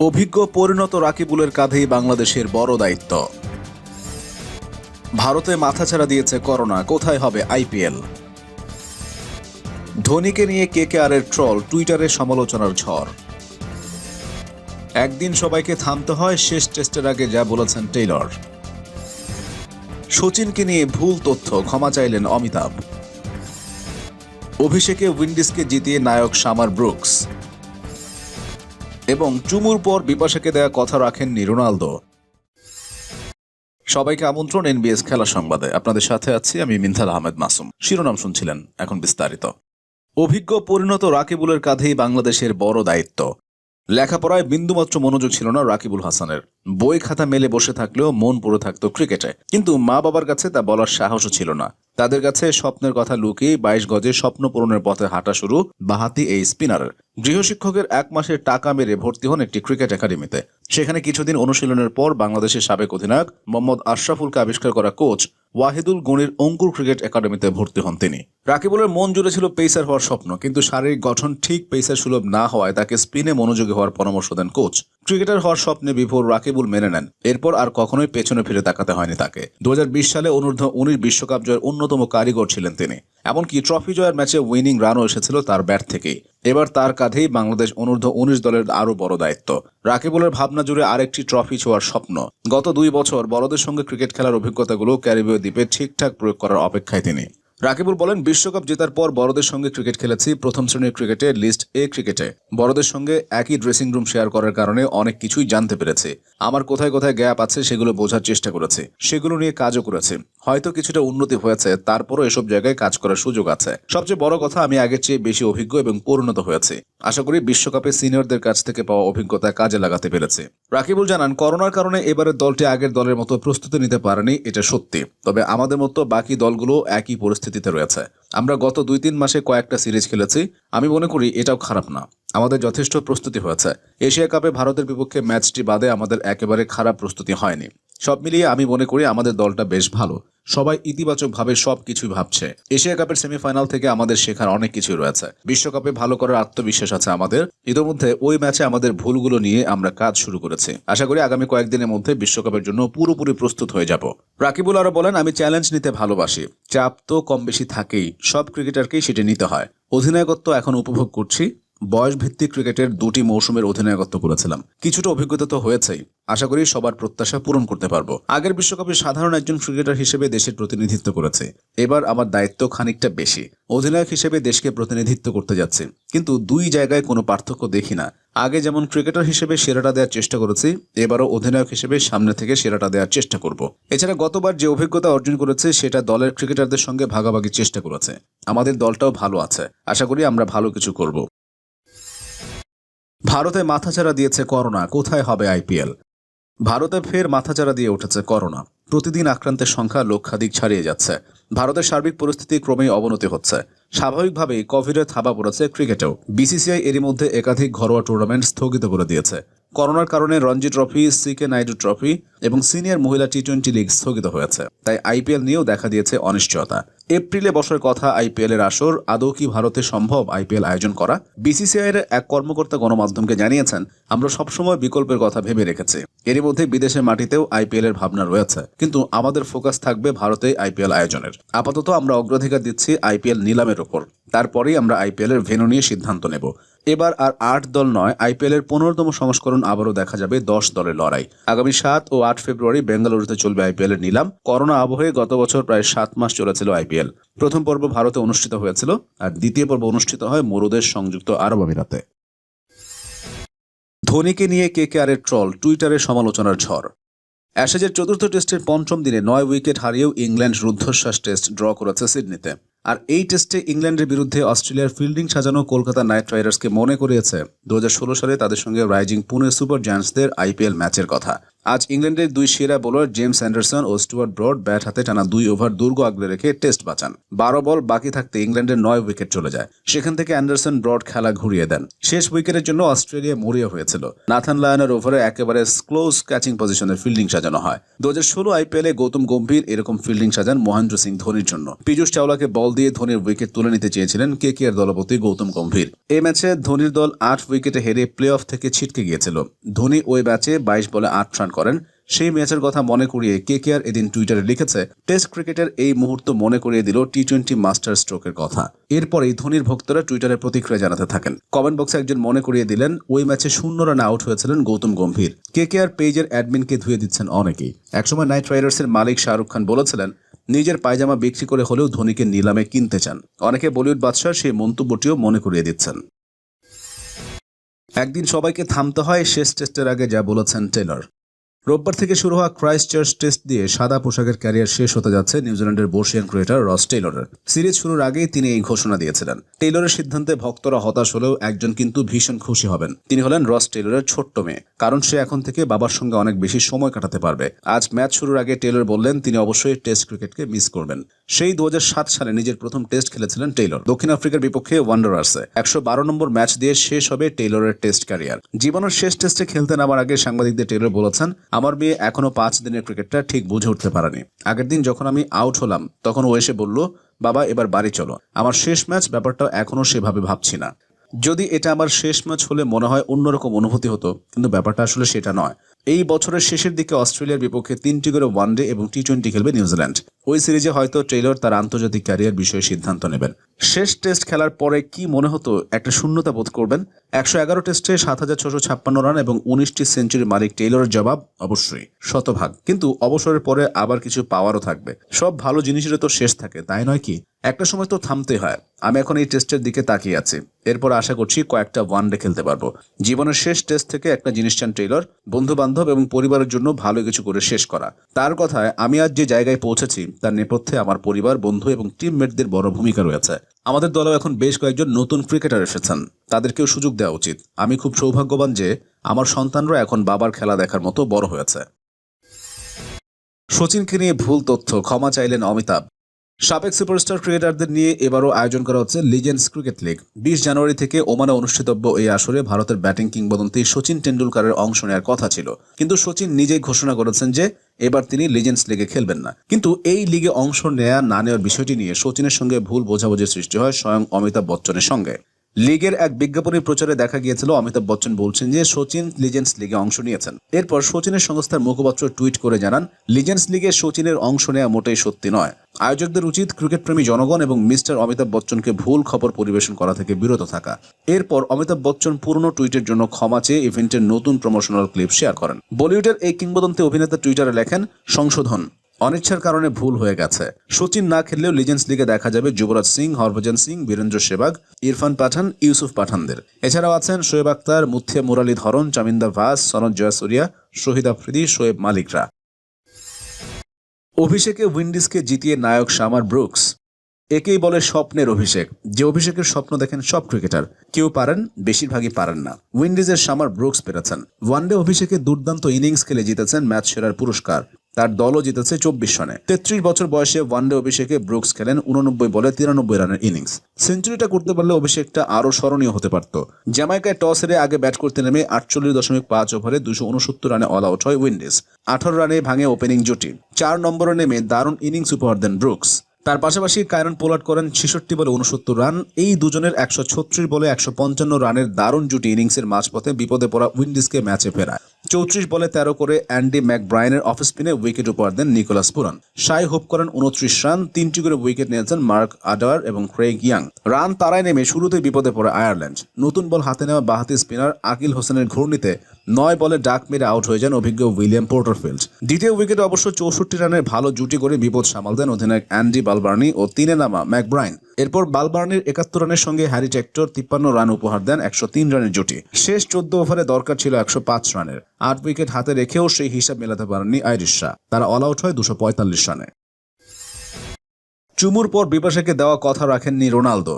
অভিজ্ঞ পরিণত রাকিবুলের কাঁধেই বাংলাদেশের বড় দায়িত্ব। ভারতে মাথাছাড়া দিয়েছে করোনা, কোথায় হবে আইপিএল? ধোনিকে নিয়ে কে কে কেকেআরের ট্রল, টুইটারে সমালোচনার ঝড়। একদিন সবাইকে থামতে হয়, শেষ টেস্টের আগে যা বলেছেন টেইলর। সচিনকে নিয়ে ভুল তথ্য, ক্ষমা চাইলেন অমিতাভ। অভিষেকে উইন্ডিজকে জিতিয়ে নায়ক সামার ব্রুকস। এবং চুমুর পর বিপাশাকে দেয়া কথা রাখেননি রোনালদো। সবাইকে আমন্ত্রণ এনবিএস খেলা সংবাদে। আপনাদের সাথে আছি আমি মিনথাল আহমেদ মাসুম। শিরোনাম শুনছিলেন এখন বিস্তারিত। অভিজ্ঞ পরিণত রাকিবুলের কাঁধেই বাংলাদেশের বড় দায়িত্ব। লেখাপড়ায় বিন্দুমাত্র মনোযোগ ছিল না রাকিবুল হাসানের। বই খাতা মেলে বসে থাকলেও মন পড়ে থাকতো ক্রিকেটে। কিন্তু মা বাবার কাছে তা বলার সাহসও ছিল না। তাদের কাছে স্বপ্নের কথা লুকিয়ে বাইশ গজে স্বপ্ন পূরণের পথে হাঁটা শুরু বাহাতি এই স্পিনারের গৃহশিক্ষকের এক মাসের টাকা মেরে ভর্তি হন একটি ক্রিকেট একাডেমিতে। সেখানে কিছুদিন অনুশীলনের পর বাংলাদেশের সাবেক অধিনায়ক মোহাম্মদ আশরাফুলকে আবিষ্কার করা কোচ ওয়াহিদুল গনির অঙ্কুর ক্রিকেট একাডেমিতে ভর্তি হন তিনি। রাকিবুলের মন জুড়ে ছিল পেসার হওয়ার স্বপ্ন, কিন্তু শারীরিক গঠন ঠিক পেসার সুলভ না হওয়ায় তাকে স্পিনে মনোযোগী হওয়ার পরামর্শ দেন কোচ। ক্রিকেটার হওয়ার স্বপ্নে বিভোর রাকিবুল মেনে নেন। এরপর আর কখনোই পেছনে ফিরে তাকাতে হয়নি তাকে। দু হাজার বিশ সালে অনূর্ধ্ব উনিশ বিশ্বকাপ জয়ের অন্যতম কারিগর ছিলেন তিনি। এমনকি ট্রফি জয়ের ম্যাচে উইনিং রানও এসেছিল তার ব্যাট থেকেই এবার তার কাঁধেই বাংলাদেশ অনূর্ধ্ব উনিশ দলের আরও বড় দায়িত্ব। রাকিবুলের ভাবনা জুড়ে আরেকটি ট্রফি ছোঁয়ার স্বপ্ন। গত দুই বছর বড়দের সঙ্গে ক্রিকেট খেলার অভিজ্ঞতাগুলো ক্যারিবীয় দ্বীপে ঠিকঠাক প্রয়োগ করার অপেক্ষায় তিনি। রাকিবুল বলেন, বিশ্বকাপ জেতার পর বড়দের সঙ্গে ক্রিকেট খেলেছি। প্রথম শ্রেণির ক্রিকেটে, লিস্ট এ ক্রিকেটে। বড়দের সঙ্গে একই ড্রেসিং রুম শেয়ার করার কারণে অনেক কিছুই জানতে পেরেছি। আমার কোথায় কোথায় গ্যাপ আছে সেগুলো বোঝার চেষ্টা করেছি। সেগুলো নিয়ে কাজও করেছি। হয়তো কিছুটা উন্নতি হয়েছে, তারপরও এসব জায়গায় কাজ করার সুযোগ আছে। সবচেয়ে বড় কথা, আমি আগের চেয়ে বেশি অভিজ্ঞ এবং পরিণত হয়েছে। আশা করি বিশ্বকাপে সিনিয়রদের কাছ থেকে পাওয়া অভিজ্ঞতা কাজে লাগাতে পেরেছে। রাকিবুল জানান, করোনার কারণে এবারের দলটি আগের দলের মতো প্রস্তুতি নিতে পারেনি, এটা সত্যি। তবে আমাদের মতো বাকি দলগুলো একই পরিস্থিতিতে রয়েছে। আমরা গত দুই তিন মাসে কয়েকটা সিরিজ খেলেছি। আমি মনে করি এটাও খারাপ না। আমাদের যথেষ্ট প্রস্তুতি হয়েছে। এশিয়া কাপে ভারতের বিপক্ষে ম্যাচটি বাদে আমাদের একেবারে খারাপ প্রস্তুতি হয়নি। সব মিলিয়ে আমি মনে করি আমাদের দলটা বেশ ভালো। সবাই ইতিবাচকভাবে সব কিছুই ভাবছে। এশিয়া কাপের সেমিফাইনাল থেকে আমাদের শেখার অনেক কিছু রয়েছে। বিশ্বকাপে ভালো করার আত্মবিশ্বাস আছে আমাদের। ইতোমধ্যে ওই ম্যাচে আমাদের ভুলগুলো নিয়ে আমরা কাজ শুরু করেছি। আশা করি আগামী কয়েকদিনের মধ্যে বিশ্বকাপের জন্য পুরোপুরি প্রস্তুত হয়ে যাব। রাকিবুল আরও বলেন, আমি চ্যালেঞ্জ নিতে ভালোবাসি। চাপ তো কম বেশি থাকেই। সব ক্রিকেটারকেই সেটি নিতে হয়। অধিনায়কত্ব এখন উপভোগ করছি। বয়স ভিত্তিক ক্রিকেটের দুটি মৌসুমের অধিনায়কত্ব করেছিলাম। কিছুটা অভিজ্ঞতা তো হয়েছেই। আশা করি সবার প্রত্যাশা পূরণ করতে পারব। আগের বিশ্বকাপে সাধারণ একজন ক্রিকেটার হিসেবে দেশের প্রতিনিধিত্ব করেছে। এবার আমার দায়িত্ব খানিকটা বেশি। অধিনায়ক হিসেবে দেশকে প্রতিনিধিত্ব করতে যাচ্ছে। কিন্তু দুই জায়গায় কোনো পার্থক্য দেখি না। আগে যেমন ক্রিকেটার হিসেবে সেরাটা দেওয়ার চেষ্টা করেছি, এবারও অধিনায়ক হিসেবে সামনে থেকে সেরাটা দেওয়ার চেষ্টা করব। এছাড়া গতবার যে অভিজ্ঞতা অর্জন করেছে, সেটা দলের ক্রিকেটারদের সঙ্গে ভাগাভাগির চেষ্টা করেছে। আমাদের দলটাও ভালো আছে। আশা করি আমরা ভালো কিছু করব। ভারতে মাথাচাড়া দিয়েছে করোনা। কোথায় হবে আইপিএল? ভারতে ফের মাথাচাড়া দিয়ে উঠেছে করোনা। প্রতিদিন আক্রান্তের সংখ্যা লক্ষাধিক ছাড়িয়ে যাচ্ছে। ভারতের সার্বিক পরিস্থিতি ক্রমেই অবনতি হচ্ছে। স্বাভাবিকভাবেই কোভিডের থাবা পড়েছে ক্রিকেটেও। বিসিসিআই এরই মধ্যে একাধিক ঘরোয়া টুর্নামেন্ট স্থগিত করে দিয়েছে। করোনার কারণে Ranji trophy, CK Naidu trophy এবং সিনিয়র মহিলা টি টোয়েন্টি লিগ স্থগিত হয়েছে। তাই আইপিএল নিয়েও দেখা দিয়েছে অনিশ্চয়তা। এপ্রিলে বসার কথা আইপিএল এর আসর, আদৌ কি ভারতে সম্ভব আইপিএল আয়োজন করা? বিসিসিআই এর এক কর্মকর্তা গণমাধ্যমকে জানিয়েছেন, আমরা সবসময় বিকল্পের কথা ভেবে রেখেছি। এরই মধ্যে বিদেশের মাটিতেও আইপিএল এর ভাবনা রয়েছে। কিন্তু আমাদের ফোকাস থাকবে ভারতে আইপিএল আয়োজনের। আপাতত আমরা অগ্রাধিকার দিচ্ছি আইপিএল নিলামের ওপর তারপরেই আমরা আইপিএল এর ভেন্যু নিয়ে সিদ্ধান্ত নেব। এবার আর আট দল নয় আইপিএল এর পনেরোতম সংস্করণ আবারও দেখা যাবে দশ দলের লড়াই। আগামী সাত ও আট ফেব্রুয়ারি বেঙ্গালুরুতে চলবে আইপিএল এর নিলাম। করোনা আবহে গত বছর প্রায় সাত মাস চলেছিল আইপিএল। প্রথম পর্ব ভারতে অনুষ্ঠিত হয়েছিল, আর দ্বিতীয় পর্ব অনুষ্ঠিত হয় মরুদেশ সংযুক্ত আরব আমিরাতে। ধোনিকে নিয়ে কেকেআরের ট্রল, টুইটারে সমালোচনার ঝড়। অ্যাশেজের চতুর্থ টেস্টের পঞ্চম দিনে নয় উইকেট হারিয়েও ইংল্যান্ড রুদ্ধশ্বাস টেস্ট ড্র করেছে সিডনিতে। আর এই টেস্টে ইংল্যান্ডের বিরুদ্ধে অস্ট্রেলিয়ার ফিল্ডিং সাজানো কলকাতা নাইট রাইডার্সকে মনে করিয়েছে। দু হাজার ষোলো সালে তাদের সঙ্গে রাইজিং পুনে সুপার জায়ান্টসদের আইপিএল ম্যাচের কথা। আজ ইংল্যান্ডের দুই সেরা বোলার জেমস অ্যান্ডারসন ও স্টুয়ার্ট ব্রড ব্যাট হাতে টানা দুই ওভার দুর্গ আগলে রেখে টেস্ট বাঁচান। বারো বল বাকি থাকতে ইংল্যান্ডের নয় উইকেট চলে যায়। সেখান থেকে অ্যান্ডারসন ব্রড খেলা ঘুরিয়ে দেন। শেষ উইকেটের জন্য অস্ট্রেলিয়া মরিয়া হয়েছিল। নাথান লায়নের ওভারে একেবারে ক্লোজ ক্যাচিং পজিশনে ফিল্ডিং সাজানো হয়। দু হাজার ষোলো আইপিএলে গৌতম গম্ভীর এরকম ফিল্ডিং সাজান মহেন্দ্র সিং ধোনির জন্য। পীযুষ চাওলাকে বল দিয়ে ধোনির উইকেট তুলে নিতে চেয়েছিলেন কে কে আর দলপতি গৌতম গম্ভীর। এই ম্যাচে ধোনির দল আট উইকেটে হেরে প্লে অফ থেকে ছিটকে গিয়েছিল। ধোনি ওই ম্যাচে বাইশ বলে আট রান করেন, সেই ম্যাচের কথা মনে করিয়ে কে কে আর এদিন টুইটারে লিখেছে, টেস্ট ক্রিকেটের এই মুহূর্ত মনে করিয়ে দিল টি টোয়েন্টি মাস্টার স্ট্রোকের কথা। এরপরেই ধোনির ভক্তরা টুইটারে প্রতিক্রিয়া জানাতে থাকেন। কমেন্ট বক্সে একজন মনে করিয়ে দিলেন, ওই ম্যাচে শূন্য রান আউট হয়েছিলেন গৌতম গম্ভীর। কে কে আর পেজের অ্যাডমিনকে ধুয়ে দিচ্ছেন অনেকেই। একসময় নাইট রাইডার্সের মালিক শাহরুখ খান বলেছিলেন, নিজের পায়জামা বিক্রি করে হলেও ধোনিকে নিলামে কিনতে চান। অনেকে বলিউড বাদশাহ সেই মন্তব্যটিও মনে করিয়ে দিচ্ছেন। একদিন সবাইকে থামতে হয় শেষ টেস্টের আগে, যা বলেছেন টেলর। রোববার থেকে শুরু হওয়া ক্রাইস্ট চার্চ টেস্ট দিয়ে সাদা পোশাকের ক্যারিয়ার শেষ হতে যাচ্ছে নিউজিল্যান্ডের বর্ষিয়ান ক্রিকেটার রস টেইলরের সিরিজ শুরুর আগেই তিনি এই ঘোষণা দিয়েছিলেন। টেইলরের সিদ্ধান্তে ভক্তরা হতাশ হলেও একজন কিন্তু ভীষণ খুশি হবেন। তিনি হলেন রস টেইলরের ছোট্ট মেয়ে। কারণ সে এখন থেকে বাবার সঙ্গে অনেক বেশি সময় কাটাতে পারবে। আজ ম্যাচ শুরুর আগে টেইলর বললেন, তিনি অবশ্যই টেস্ট ক্রিকেটকে মিস করবেন। সেই দু হাজার সাত সালে নিজের প্রথম টেস্ট খেলেছিলেন টেইলর দক্ষিণ আফ্রিকার বিপক্ষে ওয়ান্ডারার্সে একশো বারো নম্বর ম্যাচ দিয়ে শেষ হবে টেইলরের টেস্ট ক্যারিয়ার জীবনের শেষ টেস্টে খেলতে নামার আগে সাংবাদিকদের টেইলর বলেছেন আমার মেয়ে এখনও পাঁচ দিনের ক্রিকেটটা ঠিক বুঝে উঠতে পারেনি। আগের দিন যখন আমি আউট হলাম, তখন ও এসে বলল, বাবা, এবার বাড়ি চলো। আমার শেষ ম্যাচ ব্যাপারটা এখনও সেভাবে ভাবছি না। যদি এটা আমার শেষ ম্যাচ হলে মনে হয় অন্যরকম অনুভূতি হতো, কিন্তু ব্যাপারটা আসলে সেটা নয়। এই বছরের শেষের দিকে অস্ট্রেলিয়ার বিপক্ষে তিনটি করে ওয়ানডে এবং টি টোয়েন্টি খেলবে নিউজিল্যান্ড। ওই সিরিজে হয়তো ট্রেলর তার আন্তর্জাতিক ক্যারিয়ার বিষয়ে সিদ্ধান্ত নেবেন। শেষ টেস্ট খেলার পরে কি মনে হতো একটা শূন্যতা বোধ করবেন? একশো এগারো টেস্টে সাত হাজার ছশো ছাপ্পান্ন রান এবং উনিশটি সেঞ্চুরি মালিক টেইলরের জবাব অবশ্যই শতভাগ। কিন্তু অবসরের পরে আবার কিছু পাওয়ারও থাকবে। সব ভালো জিনিসেরও তো শেষ থাকে, তাই নয় কি? একটা সময় তো থামতে হয়। আমি এখন এই টেস্টের দিকে তাকিয়ে আছি। এরপর আশা করছি কয়েকটা ওয়ানডে খেলতে পারব। জীবনের শেষ টেস্ট থেকে একটা জিনিস চান টেইলর বন্ধু বান্ধব এবং পরিবারের জন্য ভালো কিছু করে শেষ করা। তার কথায়, আমি আজ যে জায়গায় পৌঁছেছি, তার নেপথ্যে আমার পরিবার, বন্ধু এবং টিমমেটদের বড় ভূমিকা রয়েছে। আমাদের দলেও এখন বেশ কয়েকজন নতুন ক্রিকেটার এসেছেন। তাদেরকেও সুযোগ দেওয়া উচিত। আমি খুব সৌভাগ্যবান যে, আমার সন্তানরা এখন বাবার খেলা দেখার মতো বড় হয়েছে। সচিনকে নিয়ে ভুল তথ্য, ক্ষমা চাইলেন অমিতাভ। সাবেক সুপারস্টার ক্রিকেটারদের নিয়ে এবারও আয়োজন করা হচ্ছে লিজেন্ডস ক্রিকেট লিগ বিশ জানুয়ারি থেকে ওমানে অনুষ্ঠিতব্য এই আসরে ভারতের ব্যাটিং কিংবদন্তি সচিন টেন্ডুলকারের অংশ নেওয়ার কথা ছিল। কিন্তু সচিন নিজেই ঘোষণা করেছেন যে, এবার তিনি লিজেন্ডস লিগে খেলবেন না। কিন্তু এই লিগে অংশ নেয়া না নেওয়ার বিষয়টি নিয়ে সচিনের সঙ্গে ভুল বোঝাবুঝির সৃষ্টি হয় স্বয়ং অমিতাভ বচ্চনের সঙ্গে। লিগের এক বিজ্ঞাপনী প্রচারে দেখা গিয়েছিল, অমিতাভ বচ্চন বলছেন যে সচিন লিজেন্স লিগে অংশ নিয়েছেন। এরপর সচিনের সংস্থার মুখপাত্র টুইট করে জানান লিজেন্স লিগে সচিনের অংশ নেওয়া মোটেই সত্যি নয়। আয়োজকদের উচিত ক্রিকেটপ্রেমী জনগণ এবং মিস্টার অমিতাভ বচ্চনকে ভুল খবর পরিবেশন করা থেকে বিরত থাকা। এরপর অমিতাভ বচ্চন পুরনো টুইটের জন্য ক্ষমা চেয়ে ইভেন্টের নতুন প্রমোশনাল ক্লিপ শেয়ার করেন। বলিউডের এই কিংবদন্তি অভিনেতা টুইটারে লেখেন, সংশোধন। অনিচ্ছার কারণে ভুল হয়ে গেছে। সচিন না খেললেও লিজেন্ডস লিগে দেখা যাবে যুবরাজ সিং, হরভজন সিং, বীরেন্দ্র সেবাগ ইরফান পাঠান, ইউসুফ পাঠানদের। এছাড়াও আছেন শোয়েব আক্তার মুথিয়া মুরালী ধরন চামিন্দা ভাস, সনদ জয়াসুরিয়া শহীদ আফ্রিদি, শোয়েব মালিকরা। অভিষেকে উইন্ডিজকে জিতিয়ে নায়ক শামার ব্রুকস। একেই বলে স্বপ্নের অভিষেক। যে অভিষেকের স্বপ্ন দেখেন সব ক্রিকেটার। কেউ পারেন, বেশিরভাগই পারেন না। উইন্ডিজের শামার ব্রুকস পেরেছেন। ওয়ানডে অভিষেকে দুর্দান্ত ইনিংস খেলে জিতেছেন ম্যাচ সেরার পুরস্কার। তার দলও জিতেছে চব্বিশ রানে। তেত্রিশ বছর বয়সে ওয়ানডে অভিষেকে ব্রুকস খেলেন উননব্বই বলে তিরানব্বই রানের ইনিংস। সেঞ্চুরিটা করতে পারলে অভিষেকটা আরও স্মরণীয় হতে পারত। জ্যামাইকায় টস হেরে আগে ব্যাট করতে নেমে আটচল্লিশ দশমিক পাঁচ ওভারে দুশো উনসত্তর রানে অল আউট হয় উইন্ডিজ। আঠারো রানে ভাঙে ওপেনিং জুটি। চার নম্বরে নেমে দারুণ ইনিংস উপহার দেন ব্রুকস। তার পাশাপাশি কায়রন পোলার্ড করেন ছেষট্টি বলে উনসত্তর রান। এই দুজনের একশো ছত্রিশ বলে একশো পঞ্চান্ন রানের দারুণ জুটি ইনিংসের মাঝপথে বিপদে পড়া উইন্ডিজকে ম্যাচে ফেরায়। চৌত্রিশ বলে তেরো করে অ্যান্ডি ম্যাকব্রায়নের অফ স্পিনে উইকেট উপহার দেন নিকোলাস পুরান সাই হোপ করেন উনত্রিশ রান, তিনটি করে উইকেট নিয়েছেন মার্ক আডার এবং ক্রেগ ইয়াং। রান তারায় নেমে শুরুতেই বিপদে পড়ে আয়ারল্যান্ড। নতুন বল হাতে নেওয়া বাহাতি স্পিনার আকিল হোসেনের ঘূর্ণিতে নয় বলে ডাক মেরে আউট হয়ে যান অভিজ্ঞ উইলিয়াম পোর্টারফিল্ড। দ্বিতীয় উইকেটে অবশ্য চৌষট্টি রানের ভালো জুটি করে বিপদ সামাল দেন অধিনায়ক অ্যান্ডি বালবার্নি ও তিনে নামা ম্যাকব্রাইন। এরপর বালবার্নির একাত্তর রানের সঙ্গে হ্যারি টেক্টর তিপ্পান্ন রান উপহার দেন একশো তিন রানের জুটি। শেষ চোদ্দ ওভারে দরকার ছিল একশো পাঁচ রানের। আট উইকেট হাতে রেখেও সেই হিসাব মেলাতে পারেননি আইরিশরা। তারা অল আউট হয় দুশো পঁয়তাল্লিশ রানে। চুমুর পর বিপাশাকে দেওয়া কথা রাখেননি রোনালদো।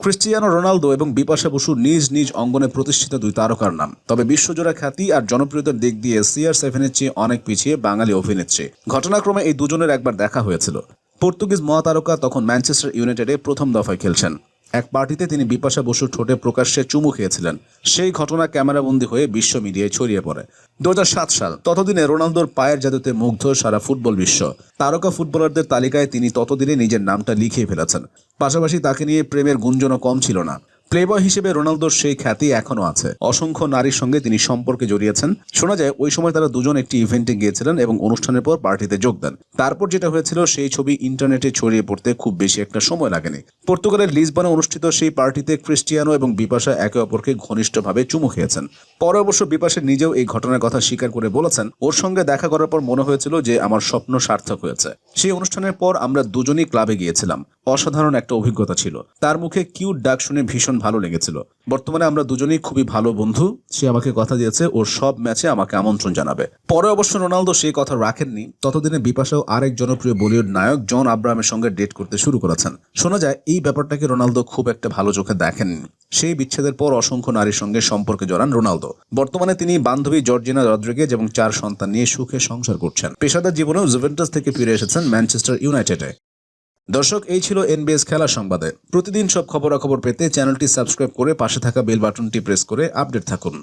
ক্রিস্টিয়ানো রোনালদো এবং বিপাশা বসু নিজ নিজ অঙ্গনে প্রতিষ্ঠিত দুই তারকার নাম। তবে বিশ্বজোড়া খ্যাতি আর জনপ্রিয়তার দিক দিয়ে সিআর সেভেনের চেয়ে অনেক পিছিয়ে বাঙালি অভিনেত্রী। ঘটনাক্রমে এই দুজনের একবার দেখা হয়েছিল। পর্তুগিজ মহাতারকা তখন ম্যানচেস্টার ইউনাইটেডে প্রথম দফায় খেলছেন। এক পার্টিতে তিনি বিপাশা বসুর ঠোঁটে প্রকাশ্যে চুমু খেয়েছিলেন। সেই ঘটনা ক্যামেরাবন্দি হয়ে বিশ্ব মিডিয়ায় ছড়িয়ে পড়ে। দু হাজার সাত সাল, ততদিনে রোনালদোর পায়ের জাদুতে মুগ্ধ সারা ফুটবল বিশ্ব। তারকা ফুটবলারদের তালিকায় তিনি ততদিনে নিজের নামটা লিখিয়ে ফেলেছেন। পাশাপাশি তাকে নিয়ে প্রেমের গুঞ্জনও কম ছিল না। প্লেবয় হিসেবে রোনালদোর সেই খ্যাতি এখনও আছে। অসংখ্য নারীর সঙ্গে তিনি সম্পর্কে জড়িয়েছেন। শোনা যায়, ওই সময় তারা দুজন একটি ইভেন্টে গিয়েছিলেন এবং অনুষ্ঠানের পর পার্টিতে যোগ দেন। তারপর যেটা হয়েছিল, সেই ছবি ইন্টারনেটে ছড়িয়ে পড়তে খুব বেশি একটা সময় লাগেনি। পর্তুগালের লিসবনে অনুষ্ঠিত সেই পার্টিতে ক্রিস্টিয়ানো এবং বিপাশা একে অপরকে ঘনিষ্ঠভাবে চুমু খেয়েছেন। পরে অবশ্য বিপাশা নিজেও এই ঘটনার কথা স্বীকার করে বলেছেন, ওর সঙ্গে দেখা করার পর মনে হয়েছিল যে আমার স্বপ্ন সার্থক হয়েছে। সেই অনুষ্ঠানের পর আমরা দুজনই ক্লাবে গিয়েছিলাম। অসাধারণ একটা অভিজ্ঞতা ছিল। তার মুখে কিউট ডাক শুনে ভীষণ ভালো লেগেছিল। বর্তমানে আমরা দুজনেই খুবই ভালো বন্ধু। সে আমাকে কথা দিয়েছে, ওর সব ম্যাচে আমাকে আমন্ত্রণ জানাবে। পরে অবশ্য রোনালদো সেই কথা রাখেননি। ততদিনে বিপাশাও আরেক জনপ্রিয় বলিউড নায়ক জন আব্রাহামের সঙ্গে ডেট করতে শুরু করেছেন। শোনা যায়, এই ব্যাপারটাকে রোনালদো খুব একটা ভালো চোখে দেখেননি। সেই বিচ্ছেদের পর অসংখ্য নারীর সঙ্গে সম্পর্কে জড়ান রোনালদো। বর্তমানে তিনি বান্ধবী জর্জিনা রদ্রিগেজ এবং চার সন্তান নিয়ে সুখে সংসার করছেন। পেশাদার জীবনেও জুভেন্টাস থেকে ফিরে এসেছেন ম্যানচেস্টার ইউনাইটেডে। দর্শক, এই ছিল এনবিএস খেলা সংবাদে। প্রতিদিন সব খবরাখবর পেতে চ্যানেলটি সাবস্ক্রাইব করে পাশে থাকা বেল বাটনটি প্রেস করে আপডেট থাকুন।